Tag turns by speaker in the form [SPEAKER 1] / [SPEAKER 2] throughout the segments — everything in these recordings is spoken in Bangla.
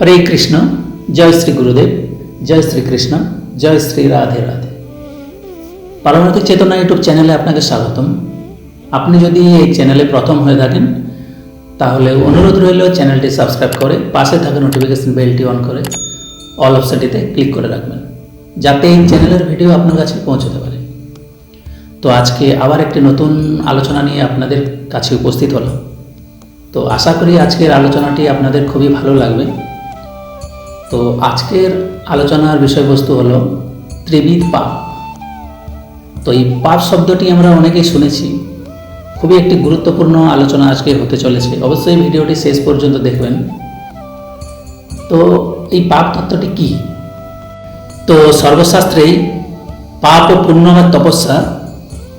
[SPEAKER 1] হরে কৃষ্ণ, জয় শ্রী গুরুদেব, জয় শ্রী কৃষ্ণ, জয় শ্রী রাধে রাধে। পারমার্থিক চেতনা ইউটিউব চ্যানেলে আপনাকে স্বাগতম। আপনি যদি এই চ্যানেলে প্রথম হয়ে থাকেন, তাহলে অনুরোধ রইল চ্যানেলটি সাবস্ক্রাইব করে পাশে থাকা নোটিফিকেশন বেলটি অন করে অল অপশনটিতে ক্লিক করে রাখবেন, যাতে এই চ্যানেলের ভিডিও আপনার কাছে পৌঁছতে পারে। তো আজকে আবার একটি নতুন আলোচনা নিয়ে আপনাদের কাছে উপস্থিত হলো তো আশা করি আজকের আলোচনাটি আপনাদের খুবই ভালো লাগবে। তো আজকের আলোচনার বিষয়বস্তু হলো ত্রিবিধ পাপ তো এই পাপ শব্দটি আমরা অনেকেই শুনেছি। খুবই একটি গুরুত্বপূর্ণ আলোচনা আজকে হতে চলেছে। অবশ্যই ভিডিওটি শেষ পর্যন্ত দেখবেন। তো এই পাপ তত্ত্বটি কি? তো সর্বশাস্ত্রেই পাপ ও পুণ্য বা তপস্যা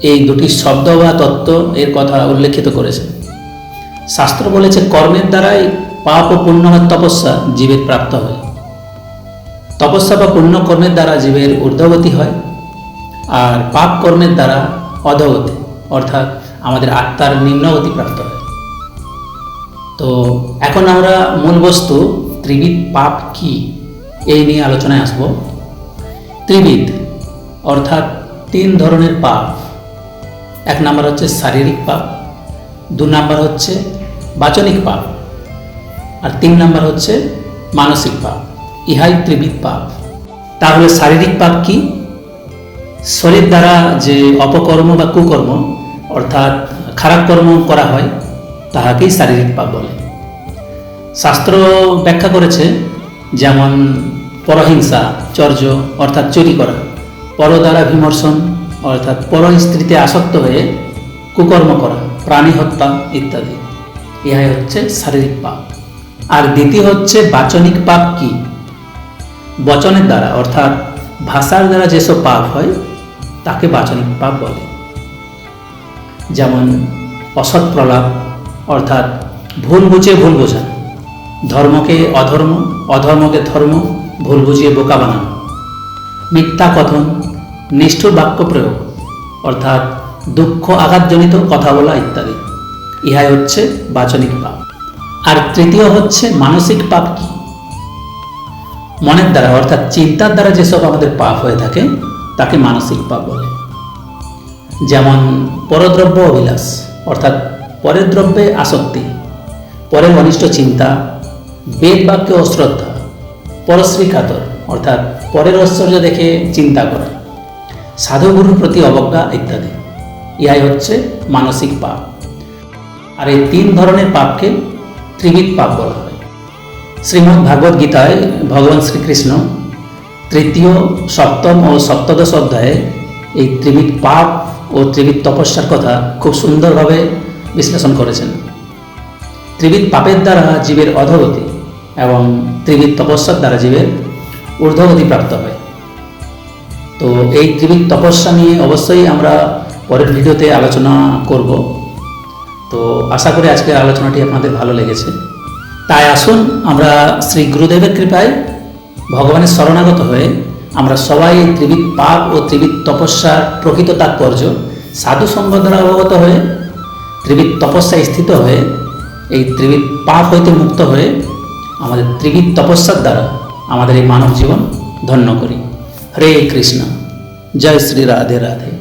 [SPEAKER 1] এই দুটি শব্দ বা তত্ত্ব এর কথা উল্লেখিত করেছে। শাস্ত্র বলেছে কর্মের দ্বারাই পাপ ও পুণ্য বা তপস্যা জীবের প্রাপ্ত হয়। তপস্যা বা পুণ্য কর্মের দ্বারা জীবের ঊর্ধ্বগতি হয় আর পাপ কর্মের দ্বারা অধগতি, অর্থাৎ আমাদের আত্মার নিম্নগতি প্রাপ্ত হয়। তো এখন আমরা মূল বস্তু, ত্রিবিধ পাপ কি? এই নিয়ে আলোচনায় আসব। ত্রিবিধ, অর্থাৎ তিন ধরনের পাপ। এক নাম্বার হচ্ছে শারীরিক পাপ, দু নাম্বার হচ্ছে বাচনিক পাপ, আর তিন নাম্বার হচ্ছে মানসিক পাপ। ইহাই ত্রিবিধ পাপ। তাহলে শারীরিক পাপ কি? শরীর দ্বারা যে অপকর্ম বা কুকর্ম, অর্থাৎ খারাপ কর্ম করা হয়, তাহাকেই শারীরিক পাপ বলে। শাস্ত্র ব্যাখ্যা করেছে, যেমন পরহিংসা, চর্য, অর্থাৎ চুরি করা, পর দ্বারা বিমর্শন অর্থাৎ পর স্ত্রীতে আসক্ত হয়ে কুকর্ম করা, প্রাণী হত্যা ইত্যাদি। ইহাই হচ্ছে শারীরিক পাপ। আর দ্বিতীয় হচ্ছে বাচনিক পাপ কি? বচনের দ্বারা, অর্থাৎ ভাষার দ্বারা যেসব পাপ হয়, তাকে বাচনিক পাপ বলে। যেমন অসৎ প্রলাপ, অর্থাৎ ভুল বুঝে ভুল বোঝা, ধর্মকে অধর্ম, অধর্মকে ধর্ম, ভুল বুঝিয়ে বোকা বানানো। মিথ্যা কথন, নিষ্ঠুর বাক্য প্রয়োগ, অর্থাৎ দুঃখ আঘাতজনিত কথা বলা ইত্যাদি। ইহাই হচ্ছে বাচনিক পাপ। আর তৃতীয় হচ্ছে মানসিক পাপ কি? মনের দ্বারা, অর্থাৎ চিন্তার দ্বারা যেসব আমাদের পাপ হয়ে থাকে, তাকে মানসিক পাপ বলে। যেমন পরদ্রব্য অভিলাষ, অর্থাৎ পরের দ্রব্যে আসক্তি, পরের অনিষ্ট চিন্তা, বেদ বাক্যে অশ্রদ্ধা, পরশ্রী কাতর, অর্থাৎ পরের ঐশ্বর্য দেখে চিন্তা করা, সাধুগুরুর প্রতি অবজ্ঞা ইত্যাদি। ইহাই হচ্ছে মানসিক পাপ। আর এই তিন ধরনের পাপকে ত্রিবিধ পাপ বলা হয়। শ্রীমদ্ ভাগবত গীতায় ভগবান শ্রীকৃষ্ণ তৃতীয়, সপ্তম ও সপ্তদশ অধ্যায়ে এই ত্রিবিধ পাপ ও ত্রিবিধ তপস্যার কথা খুব সুন্দরভাবে বিশ্লেষণ করেছেন। ত্রিবিধ পাপের দ্বারা জীবের অধগতি এবং ত্রিবিধ তপস্যার দ্বারা জীবের ঊর্ধ্বগতি প্রাপ্ত হয়। তো এই ত্রিবিধ তপস্যা নিয়ে অবশ্যই আমরা পরের ভিডিওতে আলোচনা করব। তো আশা করি আজকের আলোচনাটি আপনাদের ভালো লেগেছে। তাই আসুন আমরা শ্রী গুরুদেবের কৃপায় ভগবানের শরণাগত হয়ে আমরা সবাই ত্রিবিধ পাপ ও ত্রিবিধ তপস্যার প্রকৃত তাৎপর্য, সাধু সঙ্গ দ্বারা অবগত হয়ে, ত্রিবিধ তপস্যায় স্থিত হয়ে, এই ত্রিবিধ পাপ হইতে মুক্ত হয়ে আমাদের ত্রিবিধ তপস্যার দ্বারা আমাদের এই মানব জীবন ধন্য করি। হরে কৃষ্ণ। জয় শ্রী রাধে রাধে।